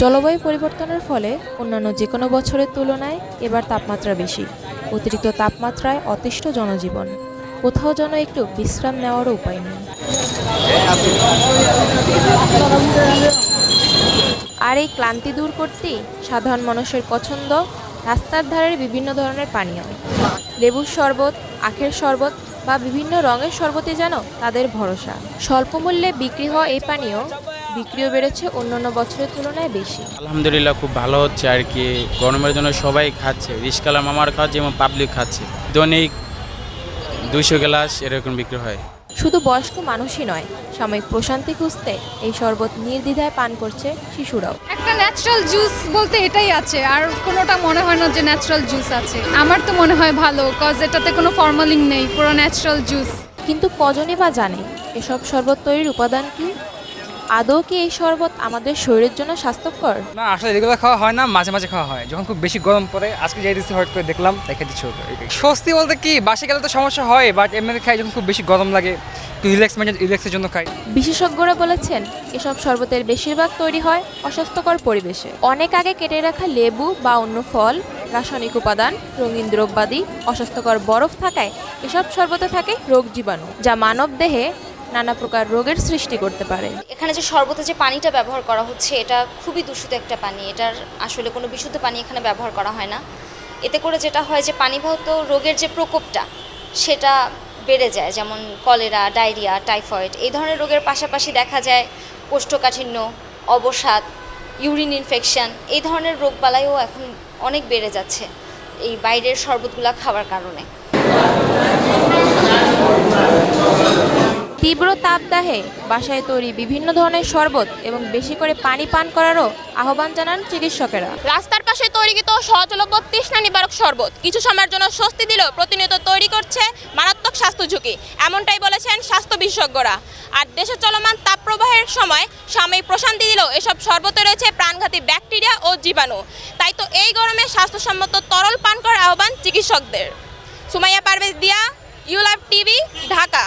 জলবায়ু পরিবর্তনের ফলে অন্যান্য যে কোনো বছরের তুলনায় এবার তাপমাত্রা বেশি। অতিরিক্ত তাপমাত্রায় অতিষ্ঠ জনজীবন। কোথাও যেন একটু বিশ্রাম নেওয়ারও উপায় নেই। আর এই ক্লান্তি দূর করতেই সাধারণ মানুষের পছন্দ রাস্তার ধারের বিভিন্ন ধরনের পানীয়। লেবুর শরবত, আখের শরবত বা বিভিন্ন রঙের শরবতে যেন তাদের ভরসা। স্বল্প মূল্যে বিক্রি হওয়া এই পানীয় বিক্রিও বেড়েছে অন্যান্য বছরের তুলনায় বেশি। আলহামদুলিল্লাহ খুব ভালো হচ্ছে আর কি। গরমের জন্য সবাই খাচ্ছে। রিস্কালাম আমার খাচ্ছে এবং পাবলিক খাচ্ছে। দৈনিক দুইশো গ্লাস এরকম বিক্রি হয়। শুধু বয়স্ক মানুষই নয় সাময়িক প্রশান্তি খুঁজতে এই শরবত নির্দ্বিধায় পান করছে শিশুরাও। একটা ন্যাচারাল জুস বলতে এটাই আছে আর কোনোটা মনে হয় না যে ন্যাচারাল জুস আছে। আমার তো মনে হয় ভালো কজ এটাতে কোনো ফর্মালিং নেই পুরো ন্যাচারাল জুস কিন্তু কজনই বা জানে এসব শরবত তৈরির উপাদান কি? আদৌ কি এই শরবত আমাদের শরীরের জন্য স্বাস্থ্যকর? না আসলে রেগুলার খাওয়া হয় না মাঝে মাঝে খাওয়া হয়। যখন খুব বেশি গরম পড়ে আজকে যাই দিচ্ছি হট করে দেখলাম দেখে দিচ্ছি স্বস্তি বলতে কি বাসে গেলে তো সমস্যা হয় বাট এমনি খাই যখন খুব বেশি গরম লাগে একটু রিল্যাক্স রিল্যাক্সের জন্য খাই। বিশেষজ্ঞরা বলেছেন এসব শরবতের বেশিরভাগ তৈরি হয় অস্বাস্থ্যকর পরিবেশে। অনেক আগে কেটে রাখা লেবু বা অন্য ফল রাসায়নিক উপাদান রঙিন দ্রব্যাদি অস্বাস্থ্যকর বরফ থাকায় এসব শরবতে থাকে রোগ জীবাণু যা মানব দেহে নানা প্রকার রোগের সৃষ্টি করতে পারে। এখানে যে শরবতে যে পানিটা ব্যবহার করা হচ্ছে, এটা খুবই দূষিত একটা পানি। এটার আসলে কোনো বিশুদ্ধ পানি এখানে ব্যবহার করা হয় না। এতে করে যেটা হয় যে পানিবাহিত রোগের যে প্রকোপটা, সেটা বেড়ে যায়। যেমন কলেরা, ডায়রিয়া, টাইফয়েড, এই ধরনের রোগের পাশাপাশি দেখা যায় কোষ্ঠকাঠিন্য, অবসাদ, ইউরিন ইনফেকশন, এই ধরনের রোগবালাইও এখন অনেক বেড়ে যাচ্ছে এই বাইরের শরবতগুলা খাওয়ার কারণে। তীব্র তাপদাহে বাসায় তৈরি বিভিন্ন ধরনের শরবত এবং বেশি করে পানি পান করারও আহ্বান জানান চিকিৎসকেরা। রাস্তার পাশে তৈরিকৃত সহজলভ্য তৃষ্ণা নিবারক শরবত কিছু সময়ের জন্য স্বস্তি দিলেও প্রতিনিয়ত তৈরি করছে মারাত্মক স্বাস্থ্য ঝুঁকি, এমনটাই বলেছেন স্বাস্থ্য বিশেষজ্ঞরা। আর দেশে চলমান তাপপ্রবাহের সময় সাময়িক প্রশান্তি দিলেও এসব শরবতে রয়েছে প্রাণঘাতী ব্যাকটেরিয়া ও জীবাণু। তাই তো এই গরমে স্বাস্থ্যসম্মত তরল পান করার আহ্বান চিকিৎসকদের। সুমাইয়া পারভেজ দিয়া ইউলাভ টিভি, ঢাকা।